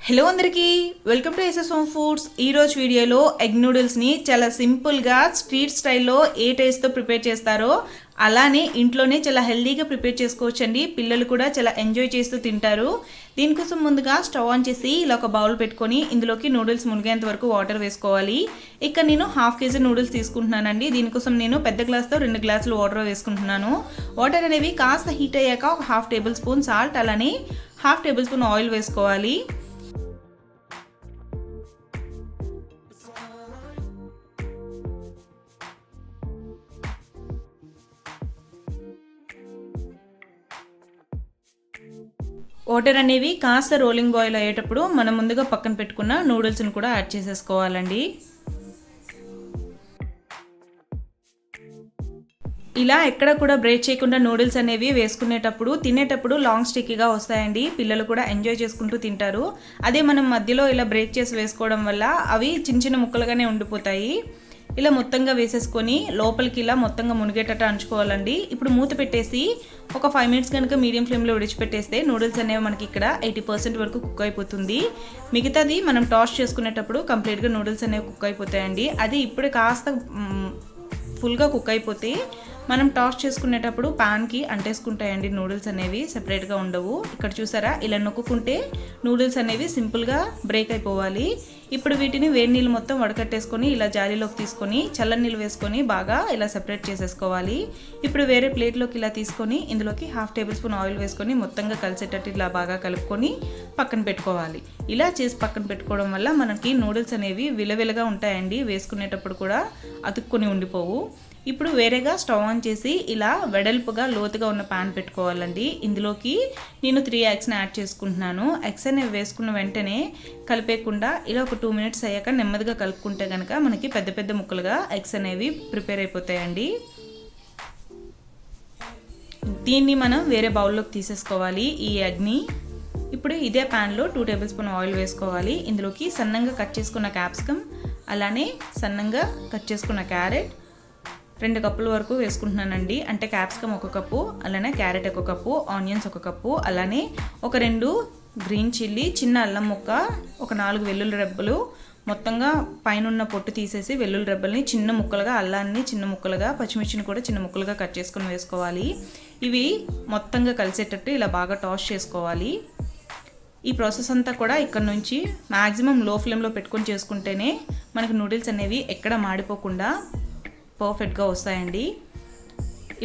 Hello అందరికీ. Welcome to S S home foods ఈరోజు వీడియోలో ఎగ్ నూడిల్స్ని చాలా సింపుల్గా స్ట్రీట్ స్టైల్లో ఏ టేస్ట్తో ప్రిపేర్ చేస్తారో అలానే ఇంట్లోనే చాలా హెల్దీగా ప్రిపేర్ చేసుకోవచ్చండి. పిల్లలు కూడా చాలా ఎంజాయ్ చేస్తూ తింటారు. దీనికోసం ముందుగా స్టవ్ ఆన్ చేసి ఇలా ఒక బౌల్ పెట్టుకొని ఇందులోకి నూడిల్స్ మునిగేంత వరకు వాటర్ వేసుకోవాలి. ఇక్కడ నేను హాఫ్ కేజీ నూడిల్స్ తీసుకుంటున్నానండి. దీనికోసం నేను పెద్ద గ్లాస్తో రెండు గ్లాసులు వాటర్ వేసుకుంటున్నాను. వాటర్ అనేవి కాస్త హీట్ అయ్యాక ఒక హాఫ్ టేబుల్ స్పూన్ సాల్ట్ అలానే హాఫ్ టేబుల్ స్పూన్ ఆయిల్ వేసుకోవాలి. వాటర్ అనేవి కాస్త రోలింగ్ బాయిల్ అయ్యేటప్పుడు మనం ముందుగా పక్కన పెట్టుకున్న నూడిల్స్ని కూడా యాడ్ చేసేసుకోవాలండి. ఇలా ఎక్కడ కూడా బ్రేక్ చేయకుండా నూడిల్స్ అనేవి వేసుకునేటప్పుడు తినేటప్పుడు లాంగ్ స్టిక్కీగా వస్తాయండి. పిల్లలు కూడా ఎంజాయ్ చేసుకుంటూ తింటారు. అదే మనం మధ్యలో ఇలా బ్రేక్ చేసి వేసుకోవడం వల్ల అవి చిన్న చిన్న ముక్కలుగానే ఉండిపోతాయి. ఇలా మొత్తంగా వేసేసుకొని లోపలికి ఇలా మొత్తంగా మునిగేటట్టు అంచుకోవాలండి. ఇప్పుడు మూత పెట్టేసి ఒక ఫైవ్ మినిట్స్ కనుక మీడియం ఫ్లేమ్లో విడిచిపెట్టేస్తే నూడిల్స్ అనేవి మనకి ఇక్కడ ఎయిటీ పర్సెంట్ వరకు కుక్ అయిపోతుంది. మిగతాది మనం టాస్ చేసుకునేటప్పుడు కంప్లీట్గా నూడిల్స్ అనేవి కుక్ అయిపోతాయండి. అది ఇప్పుడు కాస్త ఫుల్గా కుక్ అయిపోతే మనం టాస్ చేసుకునేటప్పుడు పాన్కి అంటేసుకుంటాయండి నూడిల్స్ అనేవి సెపరేట్గా ఉండవు. ఇక్కడ చూసారా ఇలా నొక్కుంటే నూడిల్స్ అనేవి సింపుల్గా బ్రేక్ అయిపోవాలి. ఇప్పుడు వీటిని వేడి నీళ్ళు మొత్తం వడకట్టేసుకొని ఇలా జాలీలోకి తీసుకొని చల్లని నీళ్ళు వేసుకొని బాగా ఇలా సెపరేట్ చేసేసుకోవాలి. ఇప్పుడు వేరే ప్లేట్లోకి ఇలా తీసుకొని ఇందులోకి హాఫ్ టేబుల్ స్పూన్ ఆయిల్ వేసుకొని మొత్తంగా కలిసేటట్టు ఇలా బాగా కలుపుకొని పక్కన పెట్టుకోవాలి. ఇలా చేసి పక్కన పెట్టుకోవడం వల్ల మనకి నూడిల్స్ అనేవి విలవిలగా ఉంటాయండి. వేసుకునేటప్పుడు కూడా అతుక్కొని ఉండిపోవు. ఇప్పుడు వేరేగా స్టవ్ ఆన్ చేసి ఇలా వెడల్పుగా లోతుగా ఉన్న పాన్ పెట్టుకోవాలండి. ఇందులోకి నేను త్రీ ఎగ్స్ని యాడ్ చేసుకుంటున్నాను. ఎగ్స్ అనేవి వేసుకున్న వెంటనే కలిపేయకుండా ఇలా ఒక టూ మినిట్స్ అయ్యాక నెమ్మదిగా కలుపుకుంటే కనుక మనకి పెద్ద పెద్ద ముక్కలుగా ఎగ్స్ అనేవి ప్రిపేర్ అయిపోతాయండి. దీన్ని మనం వేరే బౌల్లోకి తీసేసుకోవాలి. ఈ ఎగ్ని ఇప్పుడు ఇదే ప్యాన్లో టూ టేబుల్ స్పూన్ ఆయిల్ వేసుకోవాలి. ఇందులోకి సన్నంగా కట్ చేసుకున్న క్యాప్సికమ్ అలానే సన్నంగా కట్ చేసుకున్న క్యారెట్ రెండు కప్పుల వరకు వేసుకుంటున్నానండి. అంటే క్యాప్సికమ్ ఒక కప్పు అలానే క్యారెట్ ఒక కప్పు ఆనియన్స్ ఒక కప్పు అలానే ఒక రెండు గ్రీన్ చిల్లీ చిన్న అల్లం ముక్క ఒక నాలుగు వెల్లుల్లి రెబ్బలు మొత్తంగా పైన పొట్టు తీసేసి వెల్లుల్లి రెబ్బల్ని చిన్న ముక్కలుగా అల్లాన్ని చిన్న ముక్కలుగా పచ్చిమిర్చిని కూడా చిన్న ముక్కలుగా కట్ చేసుకొని వేసుకోవాలి. ఇవి మొత్తంగా కలిసేటట్టు ఇలా బాగా టాస్ చేసుకోవాలి. ఈ ప్రాసెస్ అంతా కూడా ఇక్కడ నుంచి మ్యాక్సిమం లో ఫ్లేమ్లో పెట్టుకొని చేసుకుంటేనే మనకి నూడిల్స్ అనేవి ఎక్కడ మాడిపోకుండా పర్ఫెక్ట్గా వస్తాయండి.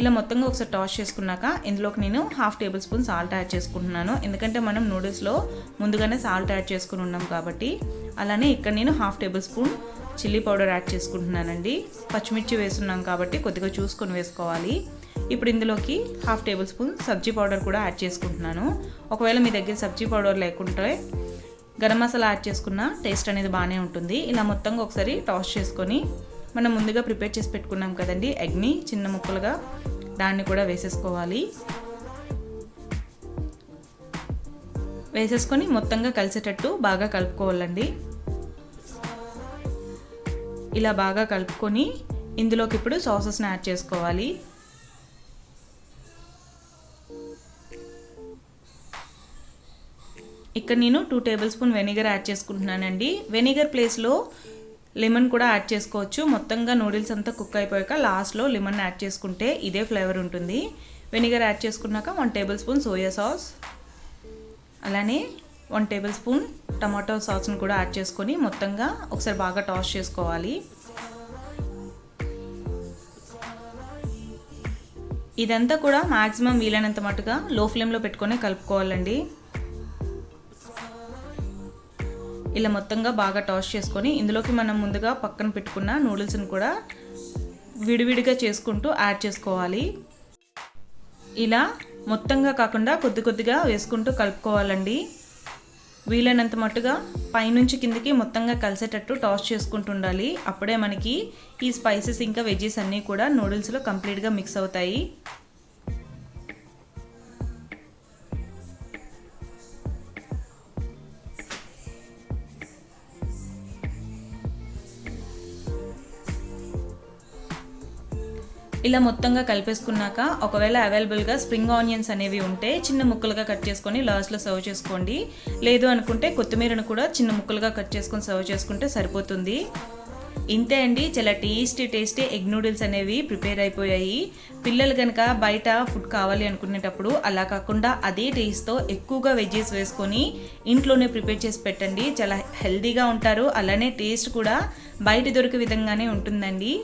ఇలా మొత్తంగా ఒకసారి టాస్ చేసుకున్నాక ఇందులోకి నేను half table spoon salt add చేసుకుంటున్నాను. ఎందుకంటే మనం నూడిల్స్లో ముందుగానే సాల్ట్ యాడ్ చేసుకుని ఉన్నాం కాబట్టి అలానే ఇక్కడ నేను half tablespoon chilli powder add చేసుకుంటున్నానండి. పచ్చిమిర్చి వేస్తున్నాం కాబట్టి కొద్దిగా చూసుకొని వేసుకోవాలి. ఇప్పుడు ఇందులోకి హాఫ్ టేబుల్ స్పూన్ సబ్జీ పౌడర్ కూడా యాడ్ చేసుకుంటున్నాను. ఒకవేళ మీ దగ్గర సబ్జీ పౌడర్ లేకుంటే గరం మసాలా యాడ్ చేసుకున్న టేస్ట్ అనేది బాగానే ఉంటుంది. ఇలా మొత్తంగా ఒకసారి టాస్ చేసుకొని మనం ముందుగా ప్రిపేర్ చేసి పెట్టుకున్నాం కదండి ఎగ్ని చిన్న ముక్కలుగా దాన్ని కూడా వేసేసుకోవాలి. వేసేసుకొని మొత్తంగా కలిసేటట్టు బాగా కలుపుకోవాలండి. ఇలా బాగా కలుపుకొని ఇందులోకి ఇప్పుడు సాసెస్ని యాడ్ చేసుకోవాలి. ఇక్కడ నేను two table spoon vinegar add చేసుకుంటున్నానండి. వెనిగర్ ప్లేస్లో లెమన్ కూడా యాడ్ చేసుకోవచ్చు. మొత్తంగా నూడిల్స్ అంతా కుక్ అయిపోయాక లాస్ట్లో లెమన్ యాడ్ చేసుకుంటే ఇదే ఫ్లేవర్ ఉంటుంది. వెనిగర్ యాడ్ చేసుకున్నాక one table spoon soya sauce. అలానే వన్ టేబుల్ స్పూన్ టమాటో సాస్ని కూడా యాడ్ చేసుకొని మొత్తంగా ఒకసారి బాగా టాస్ చేసుకోవాలి. ఇదంతా కూడా మ్యాక్సిమం వీలైనంత మటుగా లో ఫ్లేమ్లో పెట్టుకొని కలుపుకోవాలండి. ఇలా మొత్తంగా బాగా టాస్ చేసుకొని ఇందులోకి మనం ముందుగా పక్కన పెట్టుకున్న నూడిల్స్ని కూడా విడివిడిగా చేసుకుంటూ యాడ్ చేసుకోవాలి. ఇలా మొత్తంగా కాకుండా కొద్ది కొద్దిగా వేసుకుంటూ కలుపుకోవాలండి. వీలైనంత మట్టుగా పైనుంచి కిందకి మొత్తంగా కలిసేటట్టు టాస్ చేసుకుంటూ ఉండాలి అప్పుడే మనకి ఈ స్పైసెస్ ఇంకా వెజ్జెస్ అన్నీ కూడా నూడిల్స్లో కంప్లీట్గా మిక్స్ అవుతాయి. ఇలా మొత్తంగా కలిపేసుకున్నాక ఒకవేళ అవైలబుల్గా స్ప్రింగ్ ఆనియన్స్ అనేవి ఉంటే చిన్న ముక్కలుగా కట్ చేసుకొని లాస్ట్లో సర్వ్ చేసుకోండి. లేదు అనుకుంటే కొత్తిమీరను కూడా చిన్న ముక్కలుగా కట్ చేసుకొని సర్వ్ చేసుకుంటే సరిపోతుంది. ఇంతే అండి. చాలా టేస్టీ టేస్టీ ఎగ్ నూడిల్స్ అనేవి ప్రిపేర్ అయిపోయాయి. పిల్లలు కనుక బయట ఫుడ్ కావాలి అనుకునేటప్పుడు అలా కాకుండా అదే టేస్ట్తో ఎక్కువగా వెజ్జెస్ వేసుకొని ఇంట్లోనే ప్రిపేర్ చేసి పెట్టండి. చాలా హెల్దీగా ఉంటారు. అలానే టేస్ట్ కూడా బయట దొరికే విధంగానే ఉంటుందండి.